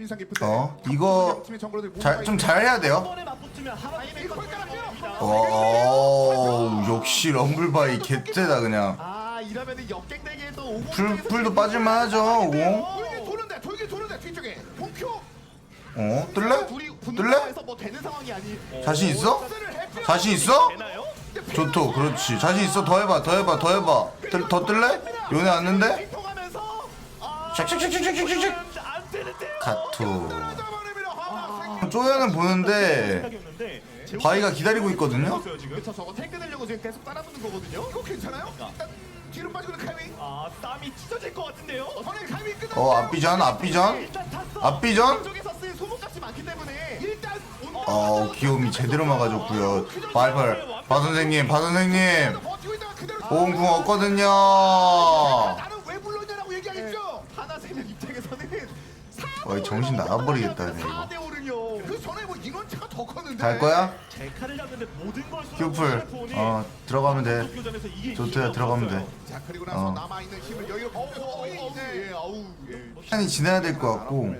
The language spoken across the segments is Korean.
좀 인상 깊은데. 어, 이거 잘 좀 잘해야 한 돼요. 맞붙으면 하나 어, 역시 럼블바이 개쎄다 그냥. 아 이러면은 역갱대기에도 오공 풀 풀도 빠질만 하죠. 오공. 돌기 도는데 돌기 도는데 뒤쪽에 홍큐 어, 뜰래? 붙는 뜰래? 뭐 되는 상황이 아니 자신 있어? 자신 있어? 좋토, 그렇지. 자신 있어. 더 해봐, 더 해봐, 더 해봐. 뜰, 더 뜰래? 요네 왔는데? 통하면서 아 샥샥샥샥샥샥. 안 되는데요. 카투. 하나 쪼여는 보는데 바위가 기다리고 있거든요. 그렇죠 저거 탱크 되려고 지금 계속 따라붙는 거거든요 이거 괜찮아요? 일단 뒤로 빠지고 있는 카이밍. 아 땀이 찢어질 것 같은데요. 선행 카이밍 끝났 어, 앞비전, 앞비전. 일단 탔어. 앞비전. 쪽에서 쓴 소모값이 많기 때문에 일단 어, 귀요미 제대로 막아줬고요. 발발. 바 선생님, 바 선생님. 버티고 있다가 그대로 보험궁 없거든요. 나는 어이, 정신 나가버리겠다, 이거. 4대 5를요 그 전에 뭐 인원차가 더 컸는데. 갈 거야? 큐플. 어, 들어가면 돼. 이기가 들어가면 없었어요. 돼. 자 그리고 나서 어. 남아 있는 힘을 여유롭게 어우 네. 예예 시간이 지나야 될 것 같고.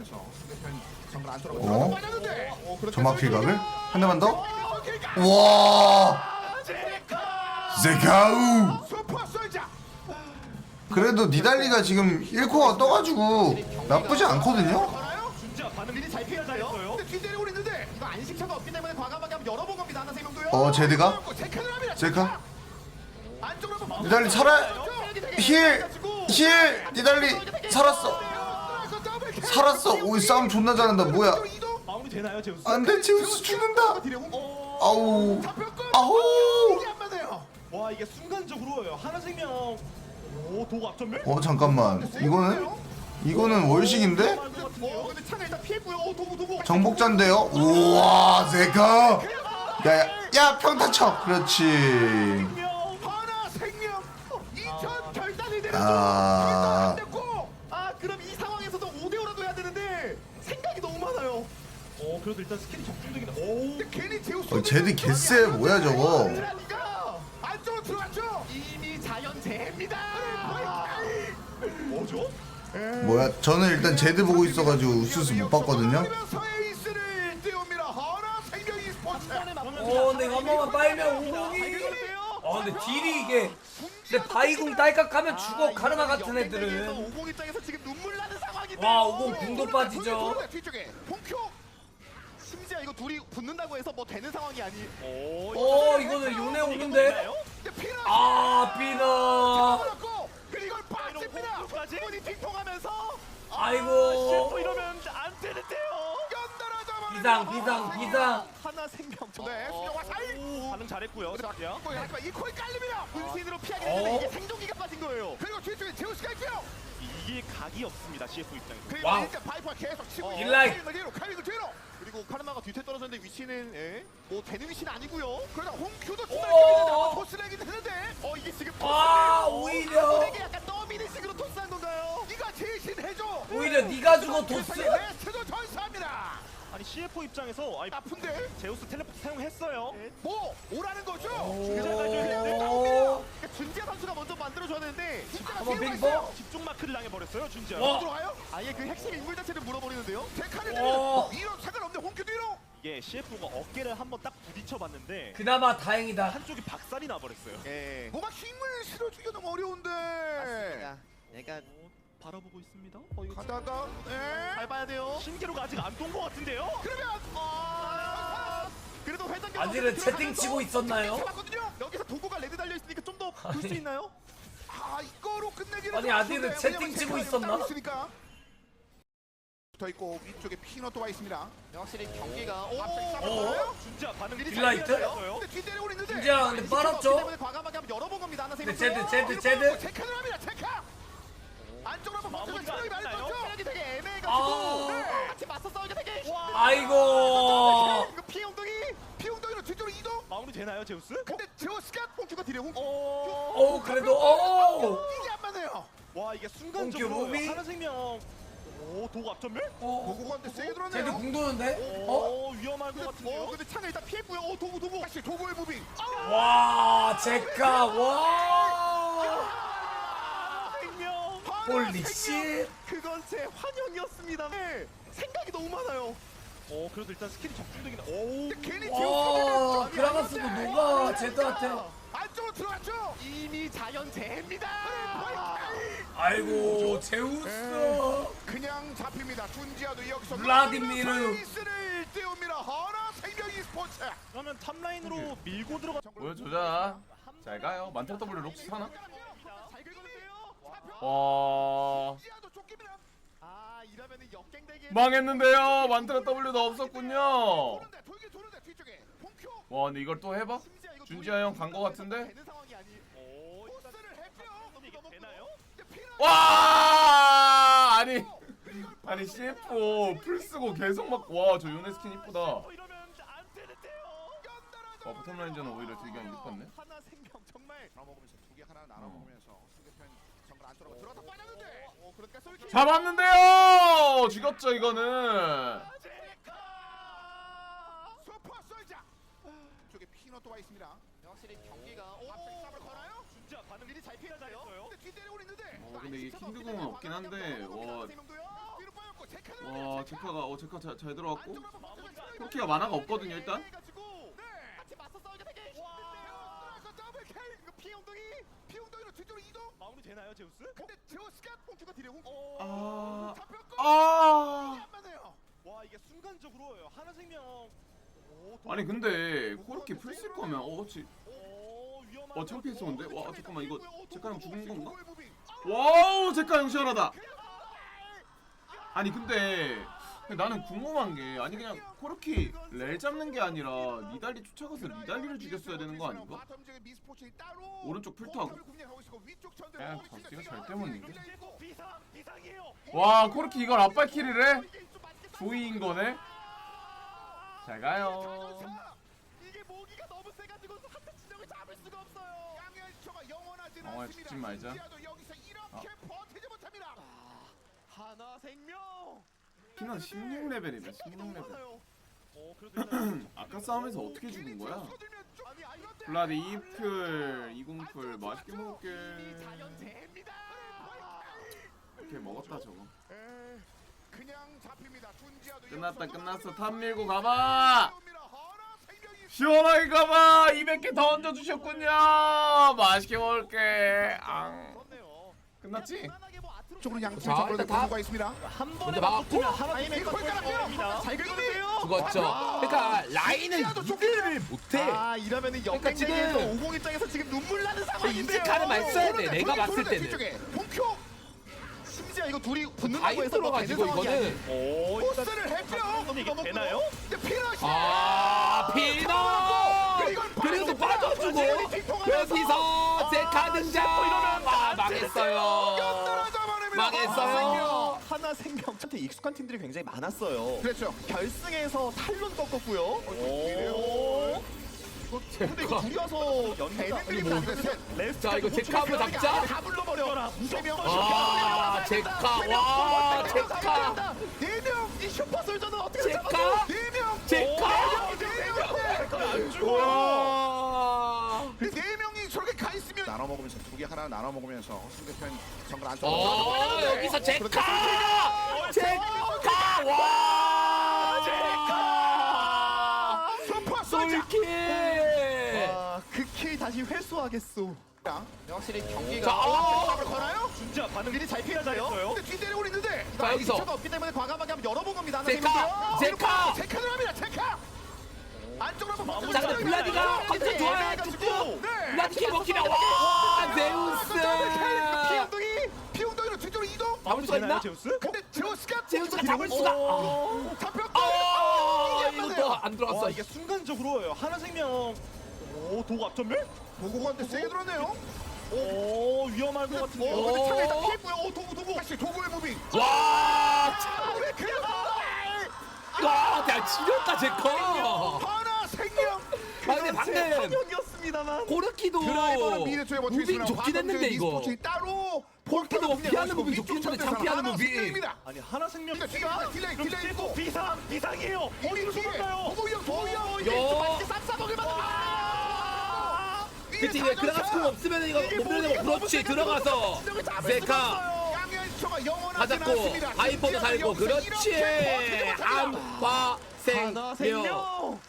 어? 어, 점막 필각을? 한 대만 더? 어. 와! 제카. 제카우! 그래도 니달리가 지금 1코어가 떠가지고 나쁘지 않거든요? 미리 잘 피해야 돼요 잘했어요. 근데 뒤 때리고 있는데. 이거 안식처가 없기 때문에 과감하게 한번 열어본 겁니다 하나 세 명도요 어, 제드가? 합니다. 제카? 안쪽으로 한번 니달리 살아! 힐! 힐! 니달리 살았어! 살았어! 오 이 싸움 존나 잘한다 뭐야 마무리 되나요 제우스? 안돼 제우스 죽는다 아우 잡혔고. 아우 맞아요. 와 이게 순간적으로요. 하나 생명 오도 앞전멸? 어 잠깐만 이거는? 이거는 월식인데? 어 근데 차가 일단 피했고요 어 도구 도구 정복자인데요? 우와 제카 야야 야 평타 쳐 그렇지 하나 생명. 2천 결단이 되는 아. 안 됐고. 아 그럼 이 상황에서도 5대 5라도 해야 되는데 생각이 너무 많아요 어 그래도 일단 스킬이 적중적이다. 오. 근데 괜히 제우스. 어, 쟤들 개쎄 뭐야 저거 안쪽으로 들어왔죠. 이미 자연재해입니다 뭐죠? 뭐야 저는 일단 제드 보고 있어가지고 우스스 못 봤거든요. 어 근데 한 번만 빨면 오공이 어 근데 딜이 이게 근데 바이공 딸깍 하면 죽어 카르마 같은 애들은 오공 입장에서 지금 눈물 나는 상황인데 와 오공 궁도 빠지죠 뒤쪽에 홍큐. 심지어 이거 둘이 붙는다고 해서 뭐 되는 상황이 아니 오. 어 이거는 요네 오는데. 아 피너 아이고 또 이러면 안 되는데요. 연달아 잡아. 비상 비상 비상 하나 생명 네, 수정화 사이. 오. 반응 잘했고요. 야. 이거 하지만 이 코이 깔립니다. 분신으로 피하게 되는데 어? 이게 생존기가 빠진 거예요 그리고 뒤쪽에 제우스가 있고요. 이게 각이 없습니다. CF 입장에서. 그리고 와우. 일단 파이프가 계속 치고 어, 있는 일라이. 카이밍을 뒤로 카이밍을 뒤로. 그리고 카르마가 뒤태 떨어졌는데 위치는 예? 뭐 되는 위치는 아니고요 그러다 홍큐도 오. 투자했는데 토스레긴 했는데 어 이게 지금 아 오히려 이게 약간 떠미는 식으로 토스한 건가요? 네가 대신 해줘. 오히려 네가 도스 세상에 레스트도 전사합니다. 아니 CF 입장에서 아니 아픈데 제우스 텔레포트 사용했어요. 뭐 오라는 거죠? 오 그러니까 준지아 선수가 먼저 만들어줘야 되는데 한번 빙봉 집중 마크를 당해버렸어요. 준지야. 와. 들어가요? 아예 그 핵심 인물 자체를 물어버리는데요 데카를 어. 이런 상관없는데 홍큐 뒤로. 이게 CF가 어깨를 한번 딱 부딪혀봤는데 그나마 다행이다 한쪽이 박살이 나버렸어요. 예 뭐가 힘을 실어 주기가 너무 어려운데. 내가 바라보고 있습니다. 어, 이거 가다가 예. 잘 봐야 돼요 신기루가 아직 안 돈 것 같은데요? 그러면 아 그래도 회전 아직은 채팅 치고 있었나요? 여기서 도구가 레드 달려 있으니까 좀더볼수 아니. 있나요? 아 이거로 끝내기는 아니, 좀 아디는. 채팅 왜냐면 치고 있었나? 따로 있으니까. 붙어 있고 위쪽에 피넛도 와 있습니다. 확실히 경기가 오 어? 준지야 반응 딜라이트? 잘했어요. 근데 뒤 때리고 있는데. 진짜 근데 빨았죠? 때문에 과감하게 한번 열어본 겁니다 하나 근데 제드 제드 제드 체크를 합니다. 체크. 안쪽으로 한번 버텨서 마무리가 체력이 안 많이 되나요? 체력이 되게 아. 애매해가지고 네. 같이 맞서 싸우기 되게 아이고 이거 피해 엉덩이 피웅덩이로 뒤쪽으로 이동. 마무리 되나요 제우스? 근데 제오스가 홍큐가 뒤에 홍. 어. 오 그래도 오 이게 안 맞네요. 와 이게 순간적으로 홍규 무비? 하나 생명 오 도구 앞전멸? 오 고고한테 세게 들어네요. 쟤들 궁 도는데 어? 오 위험할 것 근데, 같은데요? 어, 근데 차는 일단 피했고요. 어, 도구, 도구. 다시 도구의 무빙. 와 제카 와 생명 하나 홀리 씨. 그건 제 환영이었습니다. 네, 생각이 너무 많아요. 어 그래도 일단 스킬이 적중되긴 오 괜히 와, 그라가스도 누가 제드한테. 안쪽으로 들어갔죠. 이미 자연재해입니다. 아이고 제우스. 그냥 잡힙니다. 준지아도 여기서 블라디미르. 페이스를 띄웁니다. 하나 생명 e스포츠. 그러면 탑라인으로 밀고 들어가 보여주자. 잘 가요. 만타 W? 잘 긁어주세요. 와 준지아도 쫓깁니다. 망했는데요. 만타 W도 없었군요. 와 근데 이걸 또 해봐? 준지아 형 간 거 같은데? 와 아니 아니 CF 풀 쓰고 계속 막 와 저 요네 스킨 이쁘다. 어와 버텀 라인전은 오히려 되게 안 이뻤네. 하나 생명 정말. 먹으면서 두개 하나 나눠 먹으면서 상대편 정글 안쪽으로 들어갔다 빠졌는데. 잡았는데요. 죽였죠 이거는. 슈퍼 솔자. 쪽에 피넛도 와 있습니다. 확실히 경기가 오. 쌉을 걸어요? 진짜 반응 미리 잘 피했어요. 근데 뒤 때리고 있는데. 어 근데 이게 킹드공은 없긴 한데 와. 와 제카가 어 제카 잘, 잘 들어갔고. 코르키가 만화가 없거든요 일단 해가지고 네. 같이 맞서 싸우게 되게. 들어가서 더블 킬. 이거 피해 엉덩이. 피웅덩이로 뒤쪽으로 이동. 마무리 되나요 제우스? 근데 뒤에. 아... 잡혔고. 아... 와 이게 순간적으로 하나 생명 아니 근데 코르키 풀쓸 거면 어 지... 오 위험한 어 창피했어 근데? 와 잠깐만 이거 제카랑 죽은 건가? 와우 제카 형 시원하다 아니 근데 근데 나는 궁금한 게 아니 그냥 코르키 렐 잡는 게 아니라 니달리 쫓아가서 니달리를 죽였어야 되는 거 아닌가? 오른쪽 풀 타고. 포탑을 구분하고 있고 위쪽 천들 야? 열려 있고. 비상 비상이에요 와 코르키 이걸 앞발키를 해? 조이인 거네? 잘 가요 어. 죽지 말자. 버티지 못합니다. 하나 생명. 피는 16레벨이다 16레벨 오 그래도 일단 아까 싸움에서 어떻게 죽은 거야? 블라드 이플 이궁플 맛있게 먹을게. 이렇게 먹었다 저거 에, 그냥 잡힙니다. 준지아도 끝났다 끝났어 탑 밀고 가봐 시원하게 가봐 200개 더 얹어주셨군요 맛있게 먹을게 앙. 끝났지? 뭐 쪽으로 양쪽 자, 일단 다- 공부가 있습니다. 한 번에 먼저 막았고. 맞으면 하나 아이맥 더걸 깔았고요. 잘 긁어주세요. 죽었죠. 그러니까 라인을 이들을 못해. 아 이러면은 그러니까 50 입장에서 지금 눈물 나는 상황인데요. 인직하는 말 써야 돼. 내가 봤을 때는. 본표 심지어 이거 둘이 다 붙는다고 해서 뭐 되는 힘들어가지고 상황이 아니. 이거는 오 일단 포스를 했죠. 이게 되나요? 근데 피넛이 아 피너 그래서 빠져주고 여기서 제카 등장 아 망했어요. 망했어요. 하나 생명 한테 익숙한 팀들이 굉장히 많았어요. 그렇죠. 결승에서 탈론 꺾었고요. 오. 근데 이거 둘이 와서 연대가 대는 안 됐어요. 자 이거 제카 한번 잡자. 다 불러버려. 세명. 와 제카. 와 제카 네명 이 슈퍼 솔저는 어떻게 제카 잡아줘? 네명 제카 안 죽어. 와 네 명이 저렇게 가 있으면 나눠 먹으면서 두 개 하나 나눠 먹으면서 상대편 정글 안쪽으로 어 여기서 제카 제카 와 제카 슈퍼. 솔킬 아, 그킬 다시 회수하겠소. 확실히 경기가 자, 어. 잡을 거나요? 진짜 반응 미리 잘. 잘했어요 근데 뒤 때리고 있는데 자 여기서 차가 없기 때문에 과감하게 한번 열어본 겁니다. 하나 제카. 제카 체크를 합니다. 체크. 안쪽으로 한번 자 근데 블라디가 컨셉 좋아요 죽고 네. 블라디 킬 먹히면 와 제우스 피웅덩이 피웅덩이로 뒤쪽으로 이동. 잡을 수가 있나? 제우스? 근데 제우스가 제우스가 잡을 수가 오, 잡혔고. 아 이게 이것도 안와 들어갔어 이게 순간적으로 하나 생명 오도 앞전멸? 보고한테 세게 들었네요. 오 위험할 것 같은데요 오, 근데 차가 일단 오. 피했고요. 오, 도구 도구. 다시 도구의 무빙. 와 아, 왜 그래서? 와, 야 지렸다 제커. 하나 생명. 아 근데 방금 한명이었습니다만. 고르키도 드라이버는 미드쪽에 버티고 무빙 있습니다. 좋긴 했는데 이거. 미스포츠는 따로 고르키도 볼까를 피하는 무빙 좋긴 했는데 장피하는 하나 무빙. 아니 하나 생명 그러니까 뒤가 딜레이 그럼 딜레이 또 있고 비상 비상이에요. 우리 뒤에 도망가요 도구형 도구형 요. 쌉싸먹을 만한 그치 이제 그라가스코 없으면 이거 못 밀는 거 그렇지 들어가서 영원하지 맞았고 않습니다. 바이퍼도 살고 그렇지. 안과 하나 생명. 생명.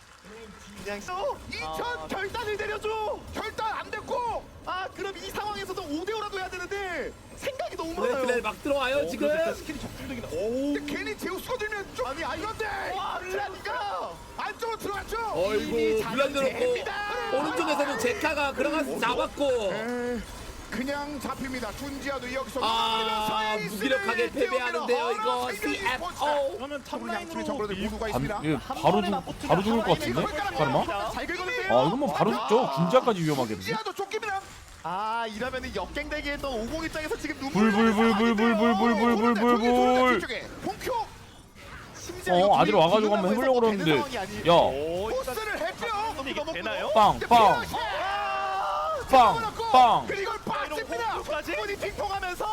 그냥 써. 2000 결단을 내려줘. 결단 안 됐고. 아 그럼 이 상황에서도 5대5라도 해야 되는데 생각이 너무 많아요. 그래 막 들어와요 지금. 일단 스킬이 적중되긴 오 근데 괜히 제우스가 들면 좀 아니 아니 이런데 와 블라디가 안쪽으로 들어갔죠. 어이구 블란드 놓고 오른쪽에서는 제카가 들어가서 잡았고. 에, 그냥 잡힙니다. 준지아도 여기서 아 무기력하게 패배하는데요. 이거 CFO 그러면 우리 양팀의 탑라인으로 밀고 모두가 반, 있습니다. 예, 바로 죽 바로 죽을 것 같은데? 잘 긁었는데요. 아 이건 뭐 바로 죽죠. 군자까지 위험하겠는데? 준지아도 쫓깁니다. 아 이러면은 역갱 대기 했던 50 입장에서 지금 눈물 불 불 불 불 불 불 불 불불. 뒤쪽에 홍표 어 아들 와가지고 한번 해보려고 그러는데 야 포스를 했죠. 이게 되나요? 빵 빵 빵, 빵. 그리고 까지 분이 팅통하면서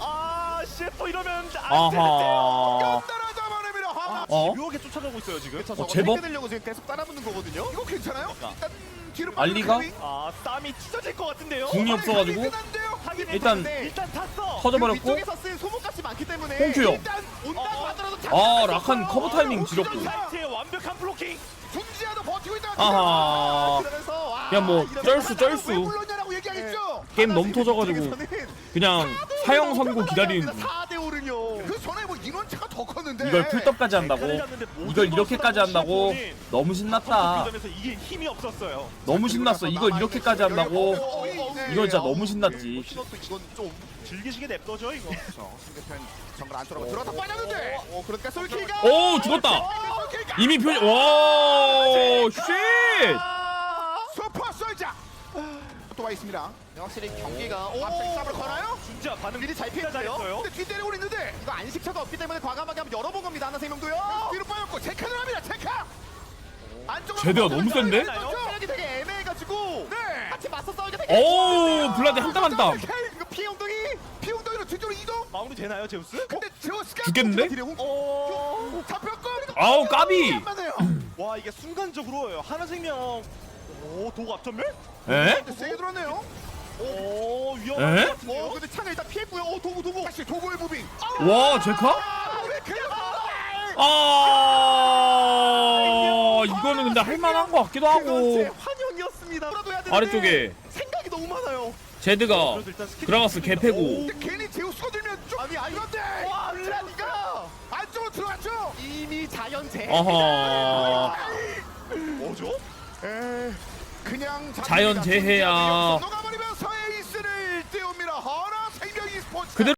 아 CF 이러면 안 되는데요 아하 연달아 잡아냅니다. 하나. 어? 묘하게 쫓아가고 있어요 지금 어, 제법? 끊으려고 지금 계속 따라붙는 거거든요. 이거 괜찮아요? 일단 뒤로 알리가? 아 싸움이 찢어질 것 같은데요 궁이 없어가지고 하긴 일단 일단 탔어 터져버렸고 위쪽에서 소모값이 많기 때문에 홍큐 형. 일단 온다고 하더라도 아 락한 커버 타이밍 지렸고 사이트의 완벽한 블로킹 준지아도 버티고 있다. 아하 그러면서 와, 그냥 뭐 이러면 쩔수 왜 쩔수 불렀냐라고 얘기하겠죠. 게임 너무 터져가지고 그냥 사형 선고 기다리는 중 4대 5른요. 그 전에 뭐 인원차가 더 컸는데. 이걸 풀떡까지 한다고? 이걸 이렇게까지 한다고? 너무 신났다. 점에서 이게 힘이 없었어요. 너무 신났어. 이걸 이렇게까지 한다고? 어, 이건 진짜 너무 신났지. 피넛도 이건 좀 즐기시게 냅둬죠 이거. 상대편 정글 안쪽으로 들어갔다 빠졌는데. 어 그러니까 솔킬가. 오 죽었다. 이미 표와 쉣! 또와 있습니다. 확실히 경기가 오 갑자기 쌉을 거나요? 진짜 반응 미리 잘 피했어요. 잘했어요 근데 뒤 때리고 있는데 이거 안식처가 없기 때문에 과감하게 한번 열어본 겁니다. 하나 생명도요. 뒤로 빠졌고 체크를 합니다. 체크. 안쪽으로 제대가 너무 센데? 체력이 되게 애매해가지고 네. 같이 맞서 싸우기 되게 오 블라디 한 땀 한 땀 이거 피해 엉덩이 피용덩이로 뒤쪽으로 이동. 마무리 되나요 제우스? 근데 제우스가 죽겠는데? 오... 잡혔고 아우 까비 맞네요. 와 이게 순간적으로 하나 생명 오독 앞전멸? 에? 세게 들었네요. 오 위험한 에? 것 같은데요? 어 근데 창을 일단 피했고요. 어 도구 도구. 다시 도구의 무빙. 와 제카? 그래요? 아 이거는 근데 할만한 것 같기도 제 하고 환영이었습니다. 되는데 아래쪽에 생각이 너무 많아요. 제드가 그래도 일단 스킬 그라가스 개 패고 근데 괜히 제우스가 들면 좀 아니 아니 이런데 와 블라디가 안쪽으로 들어갔죠. 이미 자연재. 아하 뭐죠? 에 그냥 자연 재해야